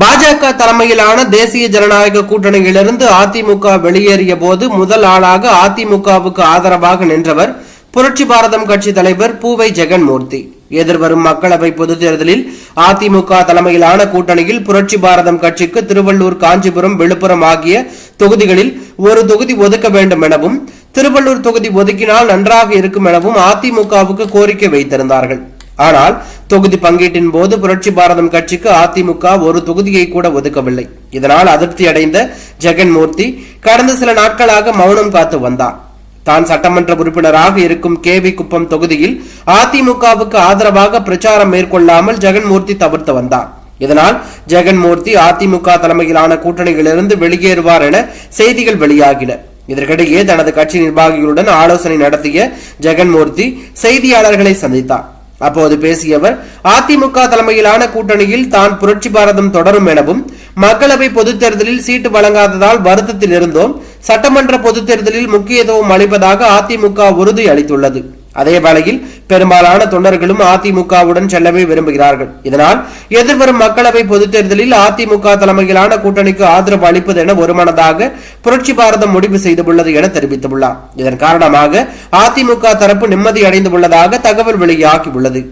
பாஜக தலைமையிலான தேசிய ஜனநாயக கூட்டணியிலிருந்து அதிமுக வெளியேறிய போது முதல் ஆளாக அதிமுகவுக்கு ஆதரவாக நின்றவர் புரட்சி பாரதம் கட்சி தலைவர் பூவை ஜெகன்மூர்த்தி. எதிர்வரும் மக்களவை பொதுத் தேர்தலில் அதிமுக தலைமையிலான கூட்டணியில் புரட்சி பாரதம் கட்சிக்கு திருவள்ளூர் காஞ்சிபுரம் விழுப்புரம் ஆகிய தொகுதிகளில் ஒரு தொகுதி ஒதுக்க வேண்டும் எனவும் திருவள்ளூர் தொகுதி ஒதுக்கினால் நன்றாக இருக்கும் எனவும் அதிமுகவுக்கு கோரிக்கை வைத்திருந்தார்கள். ஆனால் தொகுதி பங்கீட்டின் போது புரட்சி பாரதம் கட்சிக்கு அதிமுக ஒரு தொகுதியை கூட ஒதுக்கவில்லை. இதனால் அதிருப்தி அடைந்த ஜெகன்மூர்த்தி கடந்த சில நாட்களாக மௌனம் காத்து வந்தார். தான் சட்டமன்ற உறுப்பினராக இருக்கும் கே வி குப்பம் தொகுதியில் அதிமுகவுக்கு ஆதரவாக பிரச்சாரம் மேற்கொள்ளாமல் ஜெகன்மூர்த்தி தவிர்த்து வந்தார். இதனால் ஜெகன்மூர்த்தி அதிமுக தலைமையிலான கூட்டணியிலிருந்து வெளியேறுவார் என செய்திகள் வெளியாகின. இதற்கிடையே தனது கட்சி நிர்வாகிகளுடன் ஆலோசனை நடத்திய ஜெகன்மூர்த்தி செய்தியாளர்களை சந்தித்தார். அப்போது பேசியவர் அதிமுக தலைமையிலான கூட்டணியில் தான் புரட்சி பாரதம் தொடரும் எனவும் மக்களவை பொதுத் தேர்தலில் சீட்டு வழங்காததால் வருத்தத்தில் இருந்தோம். சட்டமன்ற பொதுத் தேர்தலில் முக்கியத்துவம் அளிப்பதாக அதிமுக உறுதி அளித்துள்ளது. அதே வேளையில் பெரும்பாலான தொண்டர்களும் அதிமுகவுடன் செல்லவே விரும்புகிறார்கள். இதனால் எதிர்வரும் மக்களவை பொதுத் தேர்தலில் அதிமுக தலைமையிலான கூட்டணிக்கு ஆதரவு அளிப்பது என ஒருமனதாக புரட்சி பாரதம் முடிவு செய்துள்ளது என தெரிவித்துள்ளார். இதன் காரணமாக அதிமுக தரப்பு நிம்மதி அடைந்துள்ளதாக தகவல் வெளியாகியுள்ளது